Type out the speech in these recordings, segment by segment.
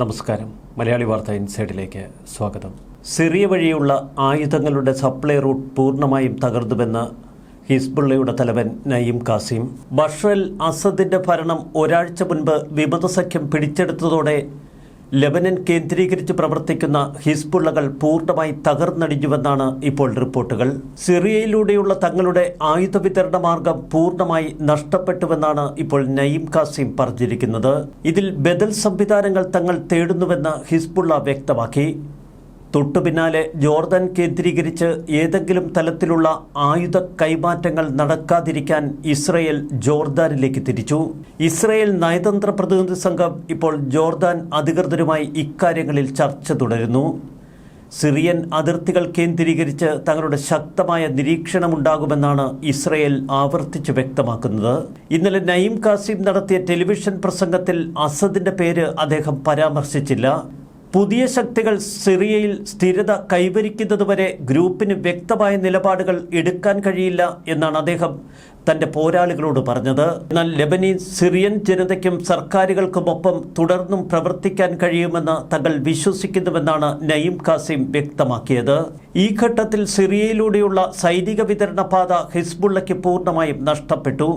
നമസ്കാരം. മലയാളി വാർത്ത ഇൻസൈഡിലേക്ക് സ്വാഗതം. സിറിയ വഴിയുള്ള ആയുധങ്ങളുടെ സപ്ലൈ റൂട്ട് പൂർണമായും തകർന്നുവെന്ന് ഹിസ്ബുള്ളയുടെ തലവൻ നയീം കാസിം ബഷർ അസദിന്റെ ഭരണം ഒരാഴ്ച മുൻപ് വിമതസഖ്യം പിടിച്ചെടുത്തതോടെ ലെബനൻ കേന്ദ്രീകരിച്ച് പ്രവർത്തിക്കുന്ന ഹിസ്ബുള്ളകൾ പൂർണമായി തകർന്നടിഞ്ഞുവെന്നാണ് ഇപ്പോൾ റിപ്പോർട്ടുകൾ. സിറിയയിലൂടെയുള്ള തങ്ങളുടെ ആയുധ വിതരണ മാർഗം പൂർണമായി നഷ്ടപ്പെട്ടുവെന്നാണ് ഇപ്പോൾ നയീം കാസിം പറഞ്ഞിരിക്കുന്നത്. ഇതിൽ ബദൽ സംവിധാനങ്ങൾ തങ്ങൾ തേടുന്നുവെന്ന് ഹിസ്ബുള്ള വ്യക്തമാക്കി. തൊട്ടുപിന്നാലെ ജോർദൻ കേന്ദ്രീകരിച്ച് ഏതെങ്കിലും തലത്തിലുള്ള ആയുധ കൈമാറ്റങ്ങൾ നടക്കാതിരിക്കാൻ ഇസ്രയേൽ ജോർദാനിലേക്ക് തിരിച്ചു. ഇസ്രയേൽ നയതന്ത്ര പ്രതിനിധി സംഘം ഇപ്പോൾ ജോർദാൻ അധികൃതരുമായി ഇക്കാര്യങ്ങളിൽ ചർച്ച തുടരുന്നു. സിറിയൻ അതിർത്തികൾ കേന്ദ്രീകരിച്ച് തങ്ങളുടെ ശക്തമായ നിരീക്ഷണമുണ്ടാകുമെന്നാണ് ഇസ്രയേൽ ആവർത്തിച്ച് വ്യക്തമാക്കുന്നത്. ഇന്നലെ നയീം കാസിം നടത്തിയ ടെലിവിഷൻ പ്രസംഗത്തിൽ അസദിന്റെ പേര് അദ്ദേഹം പരാമർശിച്ചില്ല. പുതിയ ശക്തികൾ സിറിയയിൽ സ്ഥിരത കൈവരിക്കുന്നതുവരെ ഗ്രൂപ്പിന് വ്യക്തമായ നിലപാടുകൾ എടുക്കാൻ കഴിയില്ല എന്നാണ് അദ്ദേഹം തന്റെ പോരാളികളോട് പറഞ്ഞത്. എന്നാൽ ലെബനീൻ സിറിയൻ ജനതയ്ക്കും സർക്കാരുകൾക്കുമൊപ്പം തുടർന്നും പ്രവർത്തിക്കാൻ കഴിയുമെന്ന് തങ്ങൾ വിശ്വസിക്കുന്നുവെന്നാണ് നയീം കാസിം വ്യക്തമാക്കിയത്. ഈ ഘട്ടത്തിൽ സിറിയയിലൂടെയുള്ള സൈനിക വിതരണ പാത ഹിസ്ബുള്ളയ്ക്ക് പൂർണമായും നഷ്ടപ്പെട്ടു.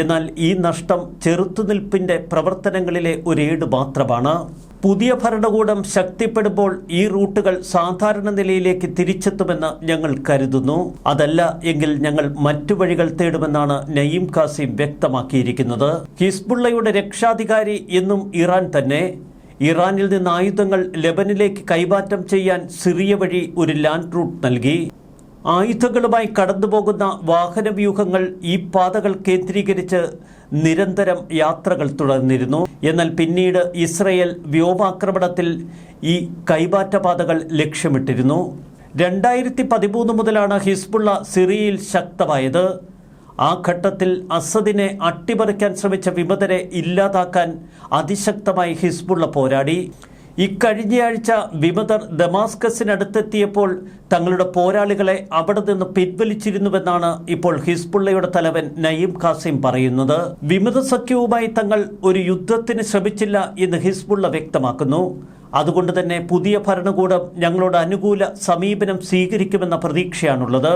എന്നാൽ ഈ നഷ്ടം ചെറുത്തുനിൽപ്പിന്റെ പ്രവർത്തനങ്ങളിലെ ഒരേട് മാത്രമാണ്. പുതിയ ഭരണകൂടം ശക്തിപ്പെടുമ്പോൾ ഈ റൂട്ടുകൾ സാധാരണ നിലയിലേക്ക് തിരിച്ചെത്തുമെന്ന് ഞങ്ങൾ കരുതുന്നു. അതല്ല എങ്കിൽ ഞങ്ങൾ മറ്റു വഴികൾ തേടുമെന്നാണ് നയീം കാസിം വ്യക്തമാക്കിയിരിക്കുന്നത്. ഹിസ്ബുള്ളയുടെ രക്ഷാധികാരി എന്നും ഇറാൻ തന്നെ. ഇറാനിൽ നിന്ന് ആയുധങ്ങൾ ലെബനിലേക്ക് കൈമാറ്റം ചെയ്യാൻ സിറിയ വഴി ഒരു ലാൻഡ് റൂട്ട് നൽകി. ആയുധങ്ങളുമായി കടന്നുപോകുന്ന വാഹനവ്യൂഹങ്ങൾ ഈ പാതകൾ കേന്ദ്രീകരിച്ച് നിരന്തരം യാത്രകൾ തുടർന്നിരുന്നു. എന്നാൽ പിന്നീട് ഇസ്രയേൽ വ്യോമാക്രമണത്തിൽ ഈ കൈമാറ്റ പാതകൾ ലക്ഷ്യമിട്ടിരുന്നു. രണ്ടായിരത്തി പതിമൂന്ന് മുതലാണ് ഹിസ്ബുള്ള സിറിയയിൽ ശക്തമായത്. ആ ഘട്ടത്തിൽ അസദിനെ അട്ടിമറിക്കാൻ ശ്രമിച്ച വിമതരെ ഇല്ലാതാക്കാൻ അതിശക്തമായി ഹിസ്ബുള്ള പോരാടി. ഇക്കഴിഞ്ഞയാഴ്ച വിമതർ ദമാസ്കസിനടുത്തെത്തിയപ്പോൾ തങ്ങളുടെ പോരാളികളെ അവിടെ നിന്ന് പിൻവലിച്ചിരുന്നുവെന്നാണ് ഇപ്പോൾ ഹിസ്ബുള്ളയുടെ തലവൻ നയീം ഖാസിം പറയുന്നത്. വിമത സഖ്യവുമായി തങ്ങൾ ഒരു യുദ്ധത്തിന് ശ്രമിച്ചില്ല എന്ന് ഹിസ്ബുള്ള വ്യക്തമാക്കുന്നു. അതുകൊണ്ട് തന്നെ പുതിയ ഭരണകൂടം ഞങ്ങളോട് അനുകൂല സമീപനം സ്വീകരിക്കുമെന്ന പ്രതീക്ഷയാണുള്ളത്.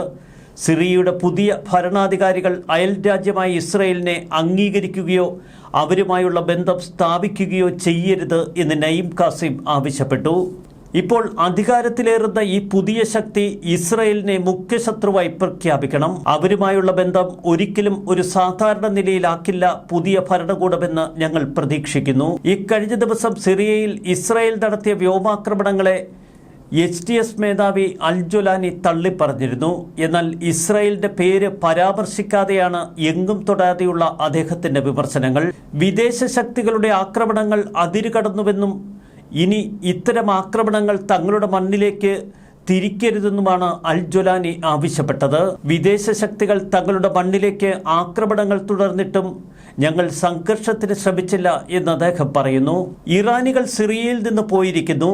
സിറിയയുടെ പുതിയ ഭരണാധികാരികൾ അയൽ രാജ്യമായ ഇസ്രയേലിനെ അംഗീകരിക്കുകയോ അവരുമായുള്ള ബന്ധം സ്ഥാപിക്കുകയോ ചെയ്യരുത് എന്ന് നയിം കാസിം ആവശ്യപ്പെട്ടു. ഇപ്പോൾ അധികാരത്തിലേറുന്ന ഈ പുതിയ ശക്തി ഇസ്രയേലിനെ മുഖ്യശത്രുവായി പ്രഖ്യാപിക്കണം. അവരുമായുള്ള ബന്ധം ഒരിക്കലും ഒരു സാധാരണ നിലയിലാക്കില്ല പുതിയ ഭരണകൂടമെന്ന് ഞങ്ങൾ പ്രതീക്ഷിക്കുന്നു. ഇക്കഴിഞ്ഞ ദിവസം സിറിയയിൽ ഇസ്രയേൽ നടത്തിയ വ്യോമാക്രമണങ്ങളെ എച്ച് ഡി എസ് മേധാവി അൽജുലാനി തള്ളിപ്പറഞ്ഞിരുന്നു. എന്നാൽ ഇസ്രായേലിന്റെ പേര് പരാമർശിക്കാതെയാണ് എങ്ങും തൊടാതെയുള്ള അദ്ദേഹത്തിന്റെ വിമർശനങ്ങൾ. വിദേശ ശക്തികളുടെ ആക്രമണങ്ങൾ അതിരുകടന്നുവെന്നും ഇനി ഇത്തരം ആക്രമണങ്ങൾ തങ്ങളുടെ മണ്ണിലേക്ക് തിരിക്കരുതെന്നുമാണ് അൽ ജൊലാനി ആവശ്യപ്പെട്ടത്. വിദേശ ശക്തികൾ തങ്ങളുടെ മണ്ണിലേക്ക് ആക്രമണങ്ങൾ തുടർന്നിട്ടും ഞങ്ങൾ സംഘർഷത്തിന് ശ്രമിച്ചില്ല എന്ന് അദ്ദേഹം പറയുന്നു. ഇറാനികൾ സിറിയയിൽ നിന്ന് പോയിരിക്കുന്നു.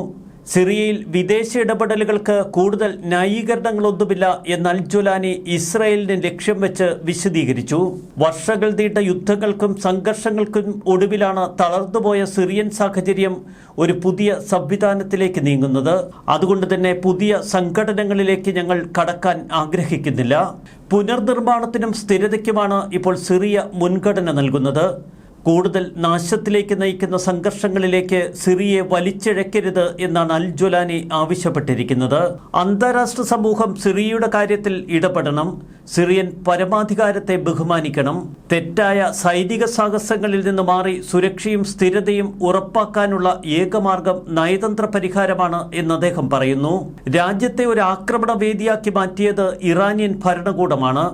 സിറിയയിൽ വിദേശ ഇടപെടലുകൾക്ക് കൂടുതൽ ന്യായീകരണങ്ങളൊന്നുമില്ല എന്ന് അൽ ജുലാനി ഇസ്രായേലിനെ ലക്ഷ്യം വെച്ച് വിശദീകരിച്ചു. വർഷങ്ങൾ നീണ്ട യുദ്ധങ്ങൾക്കും സംഘർഷങ്ങൾക്കും ഒടുവിലാണ് തളർന്നുപോയ സിറിയൻ സാഹചര്യം ഒരു പുതിയ സംവിധാനത്തിലേക്ക് നീങ്ങുന്നത്. അതുകൊണ്ട് തന്നെ പുതിയ സംഘടനകളിലേക്ക് ഞങ്ങൾ കടക്കാൻ ആഗ്രഹിക്കുന്നില്ല. പുനർനിർമ്മാണത്തിനും സ്ഥിരതയ്ക്കുമാണ് ഇപ്പോൾ സിറിയ മുൻഗണന നൽകുന്നത്. കൂടുതൽ നാശത്തിലേക്ക് നയിക്കുന്ന സംഘർഷങ്ങളിലേക്ക് സിറിയെ വലിച്ചിഴക്കരുത് എന്നാണ് അൽ ജൊലാനി ആവശ്യപ്പെട്ടിരിക്കുന്നത്. അന്താരാഷ്ട്ര സമൂഹം സിറിയയുടെ കാര്യത്തിൽ ഇടപെടണം സിറിയൻ പരമാധികാരത്തെ ബഹുമാനിക്കണം തെറ്റായ സൈനിക സാഹസങ്ങളിൽ നിന്ന് മാറി സുരക്ഷയും സ്ഥിരതയും ഉറപ്പാക്കാനുള്ള ഏകമാർഗം നയതന്ത്ര പരിഹാരമാണ് എന്ന് അദ്ദേഹം പറയുന്നു. രാജ്യത്തെ ഒരു ആക്രമണ വേദിയാക്കി മാറ്റിയത് ഇറാനിയൻ ഭരണകൂടമാണ്.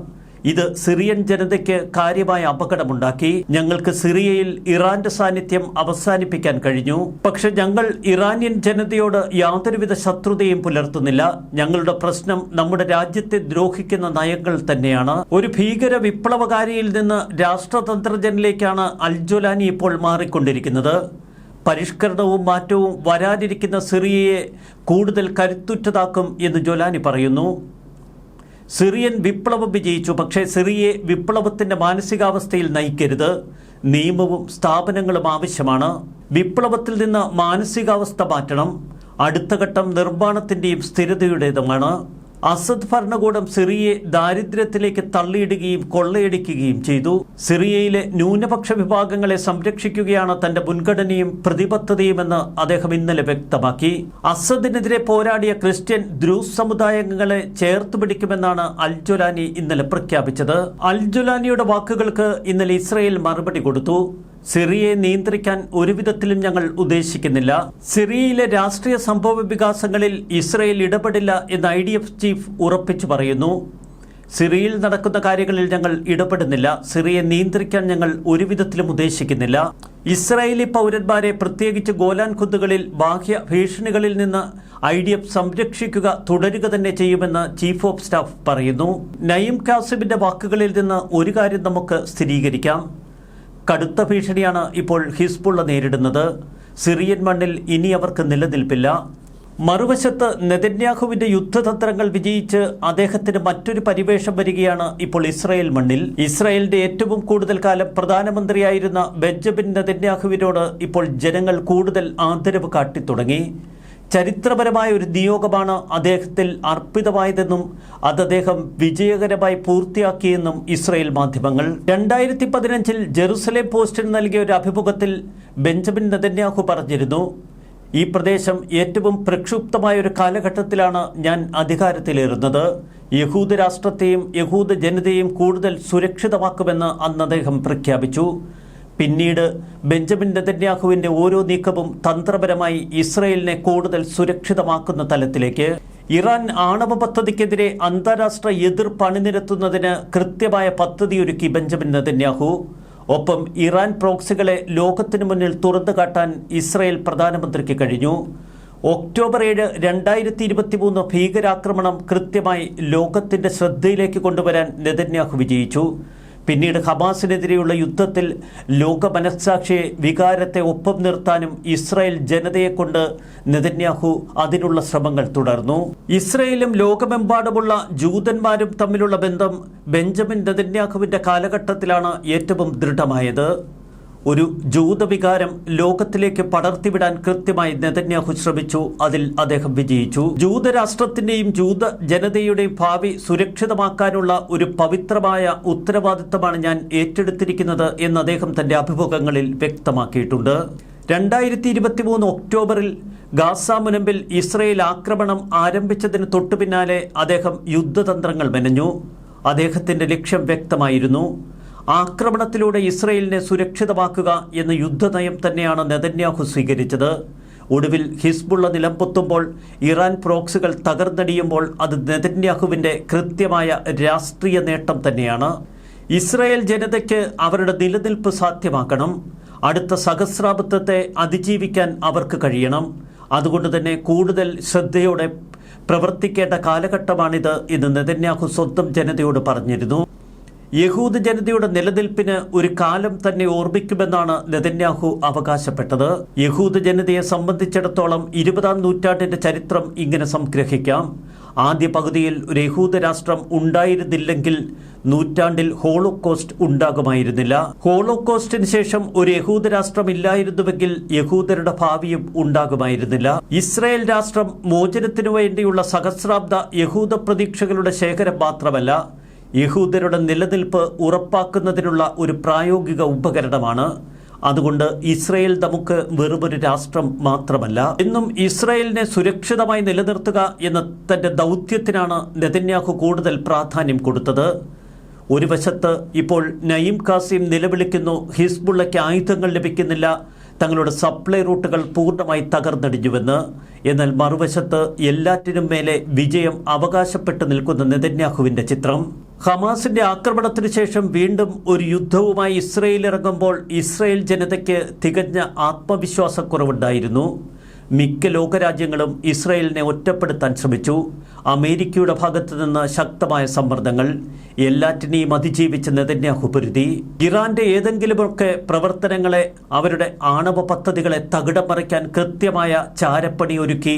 ഇത് സിറിയൻ ജനതയ്ക്ക് കാര്യമായ അപകടമുണ്ടാക്കി. ഞങ്ങൾക്ക് സിറിയയിൽ ഇറാന്റെ സാന്നിധ്യം അവസാനിപ്പിക്കാൻ കഴിഞ്ഞു. പക്ഷെ ഞങ്ങൾ ഇറാനിയൻ ജനതയോട് യാതൊരുവിധ ശത്രുതയും പുലർത്തുന്നില്ല. ഞങ്ങളുടെ പ്രശ്നം നമ്മുടെ രാജ്യത്തെ ദ്രോഹിക്കുന്ന നയങ്ങൾ തന്നെയാണ്. ഒരു ഭീകര വിപ്ലവകാരിയിൽ നിന്ന് രാഷ്ട്രതന്ത്രജനിലേക്കാണ് അൽജോലാനി ഇപ്പോൾ മാറിക്കൊണ്ടിരിക്കുന്നത്. പരിഷ്കരണവും മാറ്റവും വരാനിരിക്കുന്ന സിറിയയെ കൂടുതൽ കരുത്തുറ്റതാക്കും എന്ന് ജൊലാനി പറയുന്നു. സിറിയൻ വിപ്ലവം വിജയിച്ചു. പക്ഷേ സിറിയെ വിപ്ലവത്തിന്റെ മാനസികാവസ്ഥയിൽ നയിക്കരുത്. നിയമവും സ്ഥാപനങ്ങളും ആവശ്യമാണ്. വിപ്ലവത്തിൽ നിന്ന് മാനസികാവസ്ഥ മാറ്റണം. അടുത്ത ഘട്ടം നിർമ്മാണത്തിന്റെയും സ്ഥിരതയുടേതുമാണ്. അസദ് ഭരണകൂടം സിറിയയെ ദാരിദ്ര്യത്തിലേക്ക് തള്ളിയിടുകയും കൊള്ളയടിക്കുകയും ചെയ്തു. സിറിയയിലെ ന്യൂനപക്ഷ വിഭാഗങ്ങളെ സംരക്ഷിക്കുകയാണ് തന്റെ മുൻഗണനയും പ്രതിബദ്ധതയുമെന്ന് അദ്ദേഹം ഇന്നലെ വ്യക്തമാക്കി. അസദിനെതിരെ പോരാടിയ ക്രിസ്ത്യൻ ദ്രൂസ് സമുദായങ്ങളെ ചേർത്ത് പിടിക്കുമെന്നാണ് അൽജുലാനി ഇന്നലെ പ്രഖ്യാപിച്ചത്. അൽജുലാനിയുടെ വാക്കുകൾക്ക് ഇന്നലെ ഇസ്രയേൽ മറുപടി കൊടുത്തു. സിറിയയെ നിയന്ത്രിക്കാൻ ഒരുവിധത്തിലും ഞങ്ങൾ ഉദ്ദേശിക്കുന്നില്ല. സിറിയയിലെ രാഷ്ട്രീയ സംഭവ വികാസങ്ങളിൽ ഇസ്രയേൽ ഇടപെടില്ല എന്ന് ഐ ഡി എഫ് ചീഫ് ഉറപ്പിച്ചു പറയുന്നു. സിറിയയിൽ നടക്കുന്ന കാര്യങ്ങളിൽ ഞങ്ങൾ ഇടപെടുന്നില്ല. സിറിയെ നിയന്ത്രിക്കാൻ ഞങ്ങൾ ഒരുവിധത്തിലും ഉദ്ദേശിക്കുന്നില്ല. ഇസ്രായേലി പൗരന്മാരെ പ്രത്യേകിച്ച് ഗോലാൻ കുന്നുകളിൽ ബാഹ്യ ഭീഷണികളിൽ നിന്ന് ഐ ഡി എഫ് സംരക്ഷിക്കുക തുടരുക തന്നെ ചെയ്യുമെന്ന് ചീഫ് ഓഫ് സ്റ്റാഫ് പറയുന്നു. നയീം കാസിബിന്റെ വാക്കുകളിൽ നിന്ന് ഒരു കാര്യം നമുക്ക് സ്ഥിരീകരിക്കാം. കടുത്ത ഭീഷണിയാണ് ഇപ്പോൾ ഹിസ്ബുള്ള നേരിടുന്നത്. സിറിയൻ മണ്ണിൽ ഇനി അവർക്ക് നിലനിൽപ്പില്ല. മറുവശത്ത് നെതന്യാഹുവിന്റെ യുദ്ധതന്ത്രങ്ങൾ വിജയിച്ച് അദ്ദേഹത്തിന് മറ്റൊരു പരിവേഷം വരികയാണ് ഇപ്പോൾ ഇസ്രായേൽ മണ്ണിൽ. ഇസ്രായേലിന്റെ ഏറ്റവും കൂടുതൽ കാലം പ്രധാനമന്ത്രിയായിരുന്ന ബെഞ്ചമിൻ നെതന്യാഹുവിനോട് ഇപ്പോൾ ജനങ്ങൾ കൂടുതൽ ആദരവ് കാട്ടിത്തുടങ്ങി. ചരിത്രപരമായ ഒരു നിയോഗമാണ് അദ്ദേഹത്തിൽ അർപ്പിതമായതെന്നും അത് അദ്ദേഹം വിജയകരമായി പൂർത്തിയാക്കിയെന്നും ഇസ്രയേൽ മാധ്യമങ്ങൾ. രണ്ടായിരത്തി പതിനഞ്ചിൽ ജെറുസലേം പോസ്റ്റിന് നൽകിയ ഒരു അഭിമുഖത്തിൽ ബെഞ്ചമിൻ നെതന്യാഹു പറഞ്ഞിരുന്നു ഈ പ്രദേശം ഏറ്റവും പ്രക്ഷുബ്ധമായ ഒരു കാലഘട്ടത്തിലാണ് ഞാൻ അധികാരത്തിലേറുന്നത്. യഹൂദ രാഷ്ട്രത്തെയും യഹൂദ ജനതയെയും കൂടുതൽ സുരക്ഷിതമാക്കുമെന്ന് അന്ന് അദ്ദേഹം പ്രഖ്യാപിച്ചു. പിന്നീട് ബെഞ്ചമിൻ നെതന്യാഹുവിന്റെ ഓരോ നീക്കവും തന്ത്രപരമായി ഇസ്രയേലിനെ കൂടുതൽ സുരക്ഷിതമാക്കുന്ന തലത്തിലേക്ക്. ഇറാൻ ആണവ പദ്ധതിക്കെതിരെ അന്താരാഷ്ട്ര എതിർപ്പ് അണിനിരത്തുന്നതിന് കൃത്യമായ പദ്ധതിയൊരുക്കി ബെഞ്ചമിൻ നെതന്യാഹു. ഒപ്പം ഇറാൻ പ്രോക്സികളെ ലോകത്തിനു മുന്നിൽ തുറന്നു കാട്ടാൻ ഇസ്രയേൽ പ്രധാനമന്ത്രിക്ക് കഴിഞ്ഞു. ഒക്ടോബർ ഏഴ് രണ്ടായിരത്തി ഇരുപത്തി മൂന്ന് ഭീകരാക്രമണം കൃത്യമായി ലോകത്തിന്റെ ശ്രദ്ധയിലേക്ക് കൊണ്ടുവരാൻ നെതന്യാഹു വിജയിച്ചു. പിന്നീട് ഹമാസിനെതിരെയുള്ള യുദ്ധത്തിൽ ലോക മനസ്സാക്ഷിയെ വികാരത്തെ ഒപ്പം നിർത്താനും ഇസ്രായേൽ ജനതയെ കൊണ്ട് നെതന്യാഹു അതിനുള്ള ശ്രമങ്ങൾ തുടർന്നു. ഇസ്രയേലും ലോകമെമ്പാടുമുള്ള ജൂതന്മാരും തമ്മിലുള്ള ബന്ധം ബെഞ്ചമിൻ നെതന്യാഹുവിന്റെ കാലഘട്ടത്തിലാണ് ഏറ്റവും ദൃഢമായത്. ഒരു ജൂതവികാരം ലോകത്തിലേക്ക് പടർത്തിവിടാൻ കൃത്യമായി നെതന്യാഹു ശ്രമിച്ചു. അതിൽ അദ്ദേഹം വിജയിച്ചു. ജൂതരാഷ്ട്രത്തിന്റെയും ജൂത ജനതയുടെയും ഭാവി സുരക്ഷിതമാക്കാനുള്ള ഒരു പവിത്രമായ ഉത്തരവാദിത്തമാണ് ഞാൻ ഏറ്റെടുത്തിരിക്കുന്നത് എന്ന് അദ്ദേഹം തന്റെ അഭിമുഖങ്ങളിൽ വ്യക്തമാക്കിയിട്ടുണ്ട്. രണ്ടായിരത്തി ഇരുപത്തി മൂന്ന് ഒക്ടോബറിൽ ഗാസ മുനമ്പിൽ ഇസ്രയേൽ ആക്രമണം ആരംഭിച്ചതിന് തൊട്ടു പിന്നാലെ അദ്ദേഹം യുദ്ധതന്ത്രങ്ങൾ മെനഞ്ഞു. അദ്ദേഹത്തിന്റെ ലക്ഷ്യം വ്യക്തമായിരുന്നു. ആക്രമണത്തിലൂടെ ഇസ്രയേലിനെ സുരക്ഷിതമാക്കുക എന്ന യുദ്ധനയം തന്നെയാണ് നെതന്യാഹു സ്വീകരിച്ചത്. ഒടുവിൽ ഹിസ്ബുള്ള നിലംപൊത്തുമ്പോൾ ഇറാൻ പ്രോക്സുകൾ തകർന്നടിയുമ്പോൾ അത് നെതന്യാഹുവിന്റെ കൃത്യമായ രാഷ്ട്രീയ നേട്ടം തന്നെയാണ്. ഇസ്രായേൽ ജനതയ്ക്ക് അവരുടെ നിലനിൽപ്പ് സാധ്യമാക്കണം. അടുത്ത സഹസ്രാബ്ദത്തെ അതിജീവിക്കാൻ അവർക്ക് കഴിയണം. അതുകൊണ്ട് തന്നെ കൂടുതൽ ശ്രദ്ധയോടെ പ്രവർത്തിക്കേണ്ട കാലഘട്ടമാണിത് എന്ന് നെതന്യാഹു സ്വന്തം ജനതയോട് പറഞ്ഞിരുന്നു. യഹൂദ ജനതയുടെ നിലനിൽപ്പിന് ഒരു കാലം തന്നെ ഓർമ്മിക്കുമെന്നാണ് നെതന്യാഹു അവകാശപ്പെട്ടത്. യഹൂദ് ജനതയെ സംബന്ധിച്ചിടത്തോളം ഇരുപതാം നൂറ്റാണ്ടിന്റെ ചരിത്രം ഇങ്ങനെ സംഗ്രഹിക്കാം. ആദ്യ പകുതിയിൽ ഒരു യഹൂദ രാഷ്ട്രം ഉണ്ടായിരുന്നില്ലെങ്കിൽ നൂറ്റാണ്ടിൽ ഹോളോകോസ്റ്റ് ഉണ്ടാകുമായിരുന്നില്ല. ഹോളോകോസ്റ്റിന് ശേഷം ഒരു യഹൂദ രാഷ്ട്രം ഇല്ലായിരുന്നുവെങ്കിൽ യഹൂദരുടെ ഭാവിയും ഉണ്ടാകുമായിരുന്നില്ല. ഇസ്രായേൽ രാഷ്ട്രം മോചനത്തിനു വേണ്ടിയുള്ള സഹസ്രാബ്ദ യഹൂദ പ്രതീക്ഷകളുടെ ശേഖരം മാത്രമല്ല യഹൂദരുടെ നിലനിൽപ്പ് ഉറപ്പാക്കുന്നതിനുള്ള ഒരു പ്രായോഗിക ഉപകരണമാണ്. അതുകൊണ്ട് ഇസ്രയേൽ നമുക്ക് വെറുമൊരു രാഷ്ട്രം മാത്രമല്ല. എന്നും ഇസ്രയേലിനെ സുരക്ഷിതമായി നിലനിർത്തുക എന്ന തന്റെ ദൗത്യത്തിനാണ് നെതന്യാഹു കൂടുതൽ പ്രാധാന്യം കൊടുത്തത്. ഒരു വശത്ത് ഇപ്പോൾ നയീം കാസിം നിലവിളിക്കുന്നു ഹിസ്ബുള്ളയ്ക്ക് ആയുധങ്ങൾ ലഭിക്കുന്നില്ല തങ്ങളുടെ സപ്ലൈ റൂട്ടുകൾ പൂർണമായി തകർന്നടിഞ്ഞുവെന്ന്. എന്നാൽ മറുവശത്ത് എല്ലാറ്റിനും മേലെ വിജയം അവകാശപ്പെട്ടു നിൽക്കുന്ന നെതന്യാഹുവിന്റെ ചിത്രം. ഹമാസിന്റെ ആക്രമണത്തിന് ശേഷം വീണ്ടും ഒരു യുദ്ധവുമായി ഇസ്രയേൽ ഇറങ്ങുമ്പോൾ ഇസ്രയേൽ ജനതയ്ക്ക് തികഞ്ഞ ആത്മവിശ്വാസക്കുറവുണ്ടായിരുന്നു. മിക്ക ലോകരാജ്യങ്ങളും ഇസ്രയേലിനെ ഒറ്റപ്പെടുത്താൻ ശ്രമിച്ചു. അമേരിക്കയുടെ ഭാഗത്തു നിന്ന് ശക്തമായ സമ്മർദ്ദങ്ങൾ എല്ലാറ്റിനെയും അതിജീവിച്ച നെതന്യാഹു പൊരുതി. ഇറാന്റെ ഏതെങ്കിലുമൊക്കെ പ്രവർത്തനങ്ങളെ അവരുടെ ആണവ പദ്ധതികളെ തകിടം മറിക്കാൻ കൃത്യമായ ചാരപ്പണി ഒരുക്കി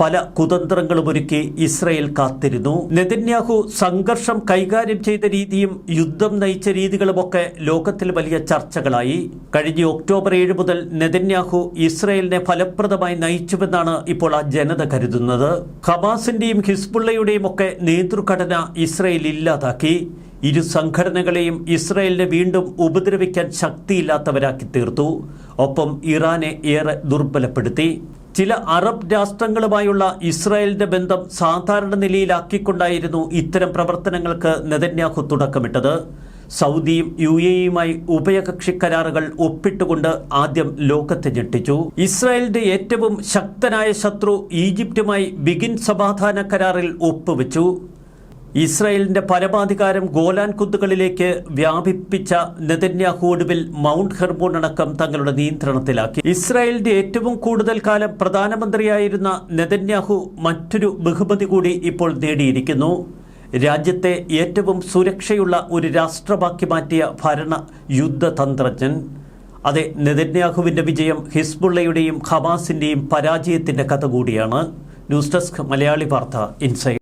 പല കുതന്ത്രങ്ങളും ഒരുക്കി ഇസ്രയേൽ കാത്തിരുന്നു. നെതന്യാഹു സംഘർഷം കൈകാര്യം ചെയ്ത രീതിയും യുദ്ധം നയിച്ച രീതികളുമൊക്കെ ലോകത്തിൽ വലിയ ചർച്ചകളായി. കഴിഞ്ഞ ഒക്ടോബർ ഏഴ് മുതൽ നെതന്യാഹു ഇസ്രയേലിനെ ഫലപ്രദമായി നയിച്ചുവെന്നാണ് ഇപ്പോൾ ആ ജനത കരുതുന്നത്. ഹമാസിന്റെയും ഹിസ്ബുള്ളയുടെയും ഒക്കെ നേതൃഘടന ഇസ്രയേൽ ഇല്ലാതാക്കി. ഇരു സംഘടനകളെയും ഇസ്രയേലിനെ വീണ്ടും ഉപദ്രവിക്കാൻ ശക്തിയില്ലാത്തവരാക്കി തീർത്തു. ഒപ്പം ഇറാനെ ഏറെ ദുർബലപ്പെടുത്തി. ചില അറബ് രാഷ്ട്രങ്ങളുമായുള്ള ഇസ്രായേലിന്റെ ബന്ധം സാധാരണ നിലയിലാക്കിക്കൊണ്ടായിരുന്നു ഇത്തരം പ്രവർത്തനങ്ങൾക്ക് നെതന്യാഹു തുടക്കമിട്ടത്. സൗദിയും യു എയുമായി ഉഭയകക്ഷി കരാറുകൾ ഒപ്പിട്ടുകൊണ്ട് ആദ്യം ലോകത്തെ ഞെട്ടിച്ചു. ഇസ്രായേലിന്റെ ഏറ്റവും ശക്തനായ ശത്രു ഈജിപ്തുമായി ബിഗിൻ സമാധാന കരാറിൽ ഒപ്പുവെച്ചു. ഇസ്രായേലിന്റെ പരമാധികാരം ഗോലാൻ കുന്നുകളിലേക്ക് വ്യാപിപ്പിച്ച നെതന്യാഹു ഒടുവിൽ മൗണ്ട് ഹെർമോൺ അടക്കം തങ്ങളുടെ നിയന്ത്രണത്തിലാക്കി. ഇസ്രായേലിന്റെ ഏറ്റവും കൂടുതൽ കാലം പ്രധാനമന്ത്രിയായിരുന്ന നെതന്യാഹു മറ്റൊരു ബഹുമതി കൂടി ഇപ്പോൾ നേടിയിരിക്കുന്നു. രാജ്യത്തെ ഏറ്റവും സുരക്ഷയുള്ള ഒരു രാഷ്ട്രമാക്കി മാറ്റിയ ഭരണ യുദ്ധതന്ത്രജ്ഞൻ. അതെ നെതന്യാഹുവിന്റെ വിജയം ഹിസ്ബുള്ളയുടെയും ഹമാസിന്റെയും പരാജയത്തിന്റെ കഥ കൂടിയാണ്. ന്യൂസ് ഡെസ്ക് മലയാളി വാർത്ത ഇൻസൈഡ്.